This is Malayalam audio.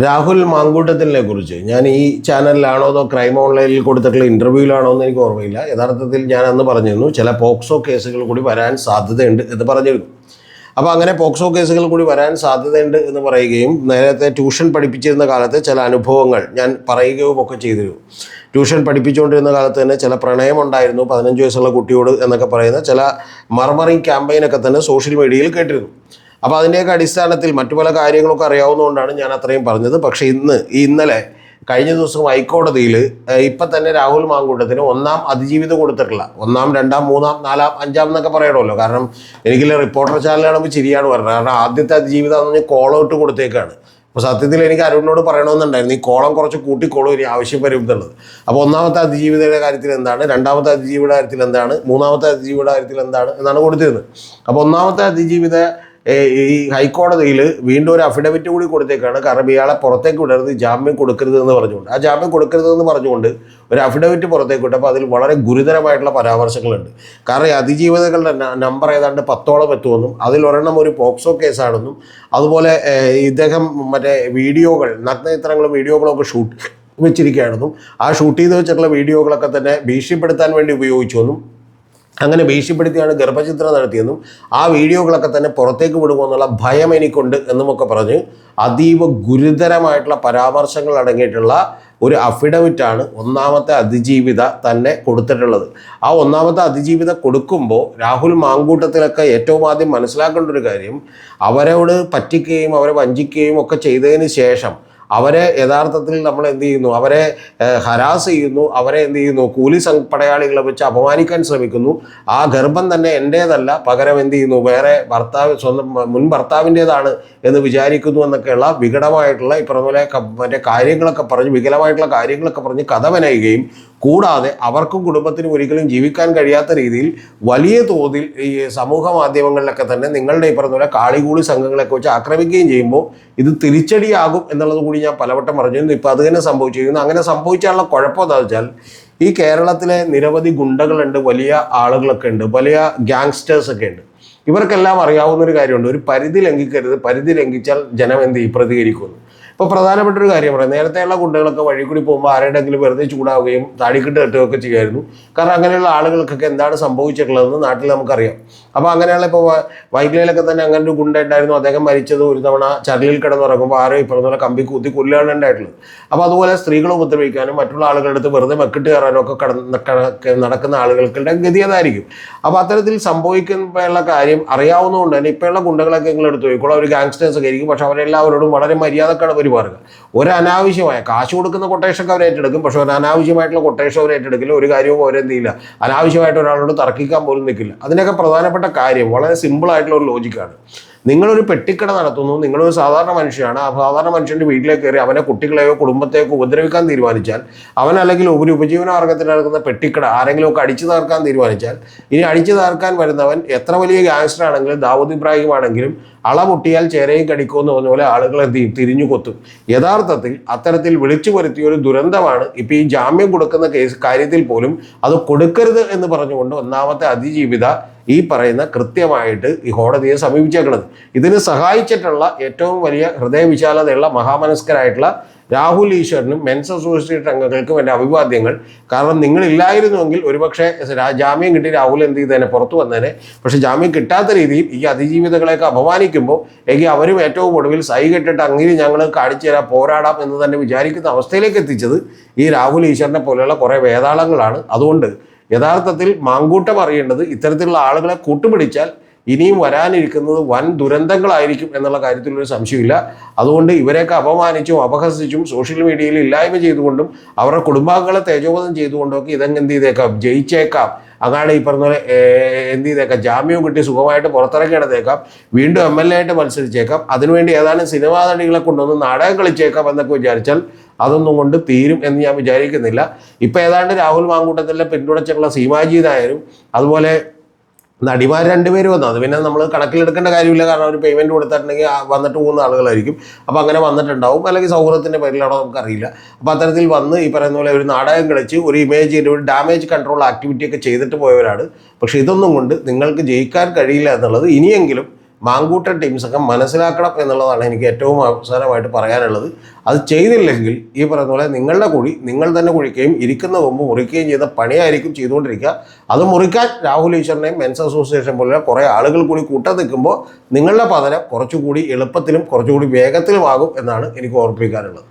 രാഹുൽ മാങ്കൂട്ടത്തിനെ കുറിച്ച്. ഞാൻ ഈ ചാനലിലാണോ അതോ ക്രൈം ഓൺലൈനിൽ കൊടുത്തിട്ടുള്ള ഇന്റർവ്യൂവിലാണോ എന്ന് എനിക്ക് ഓർമ്മയില്ല. യഥാർത്ഥത്തിൽ ഞാൻ അന്ന് പറഞ്ഞിരുന്നു ചില പോക്സോ കേസുകൾ കൂടി വരാൻ സാധ്യതയുണ്ട് എന്ന് പറഞ്ഞിരുന്നു. അപ്പോൾ അങ്ങനെ പോക്സോ കേസുകൾ കൂടി വരാൻ സാധ്യതയുണ്ട് എന്ന് പറയുകയും നേരത്തെ ട്യൂഷൻ പഠിപ്പിച്ചിരുന്ന കാലത്ത് ചില അനുഭവങ്ങൾ ഞാൻ പറയുകയും ഒക്കെ ചെയ്തിരുന്നു. ട്യൂഷൻ പഠിപ്പിച്ചുകൊണ്ടിരുന്ന കാലത്ത് തന്നെ ചില പ്രണയം ഉണ്ടായിരുന്നു പതിനഞ്ച് വയസ്സുള്ള കുട്ടിയോട് എന്നൊക്കെ പറയുന്ന ചില മർമറിങ് ക്യാമ്പയിനൊക്കെ തന്നെ സോഷ്യൽ മീഡിയയിൽ കേട്ടിരുന്നു. അപ്പോൾ അതിന്റെയൊക്കെ അടിസ്ഥാനത്തിൽ മറ്റു പല കാര്യങ്ങളൊക്കെ അറിയാവുന്നതുകൊണ്ടാണ് ഞാൻ അത്രയും പറഞ്ഞത്. പക്ഷേ ഇന്ന് ഈ ഇന്നലെ കഴിഞ്ഞ ദിവസം ഹൈക്കോടതിയിൽ ഇപ്പം തന്നെ രാഹുൽ മാങ്കൂട്ടത്തിന് ഒന്നാം അതിജീവിതം കൊടുത്തിട്ടില്ല. ഒന്നാം രണ്ടാം മൂന്നാം നാലാം അഞ്ചാം എന്നൊക്കെ പറയണമല്ലോ. കാരണം എനിക്കില്ല റിപ്പോർട്ടർ കാണുമ്പോൾ ചിരിയാണ് പറഞ്ഞത്. കാരണം ആദ്യത്തെ അതിജീവിതം എന്ന് പറഞ്ഞാൽ ഇട്ട് കൊടുത്തേക്കാണ്. അപ്പോൾ സത്യത്തിൽ എനിക്ക് അരുണിനോട് പറയണമെന്നുണ്ടായിരുന്നു. ഈ കോളം കുറച്ച് കൂട്ടിക്കോളും ഇനി ആവശ്യം വരും എന്നുള്ളത്. അപ്പോൾ ഒന്നാമത്തെ അതിജീവിതയുടെ കാര്യത്തിൽ എന്താണ്? രണ്ടാമത്തെ അതിജീവിയുടെ കാര്യത്തിൽ എന്താണ്? മൂന്നാമത്തെ അതിജീവിയുടെ കാര്യത്തിൽ എന്താണ്? എന്നാണ് കൊടുത്തിരുന്നത്. അപ്പോൾ ഒന്നാമത്തെ അതിജീവിത ഈ ഹൈക്കോടതിയിൽ വീണ്ടും ഒരു അഫിഡവിറ്റ് കൂടി കൊടുത്തേക്കാണ്. കാരണം ഇയാളെ പുറത്തേക്ക് വിടരുത് ജാമ്യം കൊടുക്കരുത് എന്ന് പറഞ്ഞുകൊണ്ട്. ആ ജാമ്യം കൊടുക്കരുത് എന്ന് പറഞ്ഞുകൊണ്ട് ഒരു അഫിഡവിറ്റ് പുറത്തേക്ക് വിട്ടപ്പോൾ അതിൽ വളരെ ഗുരുതരമായിട്ടുള്ള പരാമർശങ്ങളുണ്ട്. കാരണം ഈ അതിജീവിതകളുടെ ന- നമ്പർ ഏതാണ്ട് പത്തോളം എത്തുമെന്നും അതിലൊരെണ്ണം ഒരു പോക്സോ കേസാണെന്നും അതുപോലെ ഇദ്ദേഹം മറ്റേ വീഡിയോകൾ നഗ്നചിത്രങ്ങളും വീഡിയോകളൊക്കെ ഷൂട്ട് വെച്ചിരിക്കുകയാണെന്നും ആ ഷൂട്ട് ചെയ്ത് വെച്ചിട്ടുള്ള വീഡിയോകളൊക്കെ തന്നെ ഭീഷണിപ്പെടുത്താൻ വേണ്ടി ഉപയോഗിച്ചുവെന്നും അങ്ങനെ ഭീഷണിപ്പെടുത്തിയാണ് ഗർഭചിത്രം നടത്തിയെന്നും ആ വീഡിയോകളൊക്കെ തന്നെ പുറത്തേക്ക് വിടുമെന്നുള്ള ഭയം എനിക്കുണ്ട് എന്നുമൊക്കെ പറഞ്ഞ് അതീവ ഗുരുതരമായിട്ടുള്ള പരാമർശങ്ങൾ അടങ്ങിയിട്ടുള്ള ഒരു അഫിഡവിറ്റാണ് ഒന്നാമത്തെ അതിജീവിത തന്നെ കൊടുത്തിട്ടുള്ളത്. ആ ഒന്നാമത്തെ അതിജീവിത കൊടുക്കുമ്പോൾ രാഹുൽ മാങ്കൂട്ടത്തിലൊക്കെ ഏറ്റവും ആദ്യം മനസ്സിലാക്കേണ്ട ഒരു കാര്യം അവരോട് പറ്റിക്കുകയും അവരെ വഞ്ചിക്കുകയും ഒക്കെ ചെയ്തതിന് ശേഷം അവരെ യഥാർത്ഥത്തിൽ നമ്മൾ എന്ത് ചെയ്യുന്നു? അവരെ ഹരാസ് ചെയ്യുന്നു. അവരെ എന്ത് ചെയ്യുന്നു? കൂലി പടയാളികളെ വെച്ച് അപമാനിക്കാൻ ശ്രമിക്കുന്നു. ആ ഗർഭം തന്നെ എന്റേതല്ല പകരം എന്ത് ചെയ്യുന്നു? വേറെ ഭർത്താവ് സ്വന്തം മുൻ ഭർത്താവിന്റേതാണ് എന്ന് വിചാരിക്കുന്നു എന്നൊക്കെയുള്ള വികടമായിട്ടുള്ള ഈ പറഞ്ഞ പോലെ മറ്റേ കാര്യങ്ങളൊക്കെ പറഞ്ഞ് വികലമായിട്ടുള്ള കാര്യങ്ങളൊക്കെ പറഞ്ഞ് കഥ മെനയുകയും കൂടാതെ അവർക്കും കുടുംബത്തിനും ഒരിക്കലും ജീവിക്കാൻ കഴിയാത്ത രീതിയിൽ വലിയ തോതിൽ ഈ സമൂഹ മാധ്യമങ്ങളിലൊക്കെ തന്നെ നിങ്ങളുടെ ഈ പറഞ്ഞ പോലെ കാളികൂളി സംഘങ്ങളൊക്കെ വെച്ച് ആക്രമിക്കുകയും ചെയ്യുമ്പോൾ ഇത് തിരിച്ചടിയാകും എന്നുള്ളത് കൂടി ഞാൻ പലവട്ടം പറഞ്ഞിരുന്നു. ഇപ്പോൾ അത് തന്നെ സംഭവിച്ചിരിക്കുന്നു. അങ്ങനെ സംഭവിച്ചാലുള്ള കുഴപ്പം എന്താ വെച്ചാൽ ഈ കേരളത്തിലെ നിരവധി ഗുണ്ടകളുണ്ട് വലിയ ആളുകളൊക്കെ ഉണ്ട് വലിയ ഗ്യാങ്സ്റ്റേഴ്സ് ഒക്കെ ഉണ്ട്. ഇവർക്കെല്ലാം അറിയാവുന്ന ഒരു കാര്യമുണ്ട്. ഒരു പരിധി ലംഘിക്കരുത്. പരിധി ലംഘിച്ചാൽ ജനം എന്ത് പ്രതികരിക്കുന്നു. ഇപ്പോൾ പ്രധാനപ്പെട്ട ഒരു കാര്യം പറയാം. നേരത്തെയുള്ള ഗുണ്ടകളൊക്കെ വഴി കൂടി പോകുമ്പോൾ ആരുടെയെങ്കിലും വെറുതെ ചൂടാവുകയും താടിക്കിട്ട് കെട്ടുകയൊക്കെ ചെയ്യുമായിരുന്നു. കാരണം അങ്ങനെയുള്ള ആളുകൾക്കൊക്കെ എന്താണ് സംഭവിച്ചിട്ടുള്ളതെന്ന് നാട്ടിൽ നമുക്കറിയാം. അപ്പോൾ അങ്ങനെയുള്ള ഇപ്പോൾ വൈകലയിലൊക്കെ തന്നെ അങ്ങനെ ഒരു ഗുണ്ട ഉണ്ടായിരുന്നു. അദ്ദേഹം മരിച്ചത് ഒരു തവണ ചരലിൽ കിടന്നുറങ്ങുമ്പോൾ ആരോ പറഞ്ഞ പോലെ കമ്പി കൂത്തി കൊല്ലുകയാണ് ഉണ്ടായിട്ടുള്ളത്. അപ്പോൾ അതുപോലെ സ്ത്രീകളെ ഉപദ്രവിക്കാനും മറ്റുള്ള ആളുകളുടെ അടുത്ത് വെറുതെ മെക്കിട്ട് കയറാനും ഒക്കെ കടന്ന് നടക്കുന്ന ആളുകൾക്കുടെ ഗതി അതായിരിക്കും. അപ്പോൾ അത്തരത്തിൽ സംഭവിക്കുമ്പോഴുള്ള കാര്യം അറിയാവുന്നതുകൊണ്ട് തന്നെ ഇപ്പോഴുള്ള ഗുണ്ടകളൊക്കെ നിങ്ങൾ എടുത്തു പോയിക്കോളാം അവർ ഗാങ്സ്റ്റേഴ്സ് ഒക്കെ ആയിരിക്കും. പക്ഷെ അവരെല്ലാവരോടും വളരെ മര്യാദക്കാണ് പെരുമാറുക ഒരു അനാവശ്യമായ കാശ് കൊടുക്കുന്ന കൊട്ടേഷനൊക്കെ അവർ ഏറ്റെടുക്കും. പക്ഷെ ഒരു അനാവശ്യമായിട്ടുള്ള കൊട്ടേഷൻ അവർ ഏറ്റെടുക്കില്ല. ഒരു കാര്യവും അവരെന്തില്ല അനാവശ്യമായിട്ട് ഒരാളോട് തർക്കിക്കാൻ പോലും നിൽക്കില്ല. അതിനൊക്കെ പ്രധാനപ്പെട്ട കാര്യം വളരെ സിമ്പിൾ ആയിട്ടുള്ള ഒരു ലോജിക്കാണ് നിങ്ങളൊരു പെട്ടിക്കട നടത്തുന്നു നിങ്ങളൊരു സാധാരണ മനുഷ്യനാണ്. ആ സാധാരണ മനുഷ്യന്റെ വീട്ടിലേക്ക് കയറി അവനെ കുട്ടികളെയോ കുടുംബത്തെയോ ഉപദ്രവിക്കാൻ തീരുമാനിച്ചാൽ അവൻ അല്ലെങ്കിൽ ഒരു ഉപജീവന മാർഗത്തിൽ നടക്കുന്ന പെട്ടിക്കട ആരെങ്കിലും ഒക്കെ അടിച്ചു തകർക്കാൻ തീരുമാനിച്ചാൽ ഇനി അടിച്ചു തകർക്കാൻ വരുന്നവൻ എത്ര വലിയ ഗ്യാങ്സ്റ്റർ ആണെങ്കിലും ദാവൂദ് ഇബ്രാഹിം ആണെങ്കിലും അളപൊട്ടിയാൽ ചേരയും കടിക്കുമെന്ന് പറഞ്ഞ പോലെ ആളുകളെ തിരിഞ്ഞു കൊത്തും. യഥാർത്ഥത്തിൽ അത്തരത്തിൽ വിളിച്ചു വരുത്തിയ ഒരു ദുരന്തമാണ് ഇപ്പം ഈ ജാമ്യം കൊടുക്കുന്ന കേസ് കാര്യത്തിൽ പോലും അത് കൊടുക്കരുത് എന്ന് പറഞ്ഞുകൊണ്ട് ഒന്നാമത്തെ അതിജീവിത ഈ പറയുന്ന കൃത്യമായിട്ട് ഈ കോടതിയെ സമീപിച്ചേക്കുന്നത് ഇതിന് സഹായിച്ചിട്ടുള്ള ഏറ്റവും വലിയ ഹൃദയവിശാലതയുള്ള മഹാമനസ്കരായിട്ടുള്ള രാഹുൽ ഈശ്വരനും മെൻസ് അസോസിയേറ്റ് അംഗങ്ങൾക്കും എന്റെ അഭിവാദ്യങ്ങൾ. കാരണം നിങ്ങളില്ലായിരുന്നുവെങ്കിൽ ഒരുപക്ഷെ ജാമ്യം കിട്ടി രാഹുൽ എന്ത് ചെയ്തേനെ പുറത്തു വന്നേനെ. പക്ഷെ ജാമ്യം കിട്ടാത്ത രീതിയിൽ ഈ അതിജീവിതകളെയൊക്കെ അപമാനിക്കുമ്പോൾ എങ്കിൽ അവരും ഏറ്റവും ഒടുവിൽ സൈ കെട്ടിട്ട് അങ്ങനെ ഞങ്ങൾ കാണിച്ചു തരാം പോരാടാം എന്ന് തന്നെ വിചാരിക്കുന്ന അവസ്ഥയിലേക്ക് എത്തിച്ചത് ഈ രാഹുൽ ഈശ്വരനെ പോലെയുള്ള കുറേ വേതാളങ്ങളാണ് അതുകൊണ്ട് യഥാർത്ഥത്തിൽ മാങ്കൂട്ടം അറിയേണ്ടത് ഇത്തരത്തിലുള്ള ആളുകളെ കൂട്ടുപിടിച്ചാൽ ഇനിയും വരാനിരിക്കുന്നത് വൻ ദുരന്തങ്ങളായിരിക്കും എന്നുള്ള കാര്യത്തിൽ ഒരു സംശയമില്ല. അതുകൊണ്ട് ഇവരെയൊക്കെ അപമാനിച്ചും അപഹസിച്ചും സോഷ്യൽ മീഡിയയിൽ ഇല്ലായ്മ ചെയ്തുകൊണ്ടും അവരുടെ കുടുംബാംഗങ്ങളെ തേജോവധം ചെയ്തുകൊണ്ടൊക്കെ ഇതങ്ങ് എന്ത് ചെയ്തേക്കാം? ജയിച്ചേക്കാം. അങ്ങനെ ഈ പറഞ്ഞ പോലെ എന്ത് ചെയ്തേക്കാം? ജാമ്യവും കിട്ടി സുഖമായിട്ട് പുറത്തിറക്കി കിടന്നേക്കാം വീണ്ടും എം എൽ എ ആയിട്ട് മത്സരിച്ചേക്കാം. അതിനുവേണ്ടി ഏതാനും സിനിമാ നടികളെ കൊണ്ടുവന്ന് നാടകം കളിച്ചേക്കാം എന്നൊക്കെ വിചാരിച്ചാൽ അതൊന്നും കൊണ്ട് തീരും എന്ന് ഞാൻ വിചാരിക്കുന്നില്ല. ഇപ്പം ഏതാണ്ട് രാഹുൽ മാങ്കൂട്ടത്തിലെ പിന്തുണച്ചുള്ള സീമാജിതായാലും അതുപോലെ നടിമാർ രണ്ടുപേരും വന്നു. അത് പിന്നെ നമ്മൾ കണക്കിലെടുക്കേണ്ട കാര്യമില്ല. കാരണം അവർ പേയ്മെന്റ് കൊടുത്തിട്ടുണ്ടെങ്കിൽ വന്നിട്ട് പോകുന്ന ആളുകളായിരിക്കും. അപ്പോൾ അങ്ങനെ വന്നിട്ടുണ്ടാവും. അല്ലെങ്കിൽ സൗഹൃദത്തിന്റെ പേരിലാണോ നമുക്കറിയില്ല. അപ്പോൾ അത്തരത്തിൽ വന്ന് ഈ പറയുന്ന പോലെ ഒരു നാടകം കളിച്ച് ഒരു ഇമേജ് ഒരു ഡാമേജ് കൺട്രോൾ ആക്ടിവിറ്റി ഒക്കെ ചെയ്തിട്ട് പോയവരാണ്. പക്ഷേ ഇതൊന്നും കൊണ്ട് നിങ്ങൾക്ക് ജയിക്കാൻ കഴിയില്ല എന്നുള്ളത് ഇനിയെങ്കിലും മാങ്കൂട്ടൻ ടീംസൊക്കെ മനസ്സിലാക്കണം എന്നുള്ളതാണ് എനിക്ക് ഏറ്റവും അവസാനമായിട്ട് പറയാനുള്ളത്. അത് ചെയ്തില്ലെങ്കിൽ ഈ പറയുന്ന പോലെ നിങ്ങളുടെ കുഴി നിങ്ങൾ തന്നെ കുഴിക്കുകയും ഇരിക്കുന്ന മുമ്പ് മുറിക്കുകയും ചെയ്ത പണിയായിരിക്കും ചെയ്തുകൊണ്ടിരിക്കുക. അത് മുറിക്കാൻ രാഹുൽ ഈശ്വറിനെയും മെൻസ് അസോസിയേഷൻ പോലുള്ള കുറേ ആളുകൾ കൂടി കൂട്ടം നിൽക്കുമ്പോൾ നിങ്ങളുടെ പതനം കുറച്ചുകൂടി എളുപ്പത്തിലും കുറച്ചുകൂടി വേഗത്തിലുമാകും എന്നാണ് എനിക്ക് ഓർപ്പിക്കാനുള്ളത്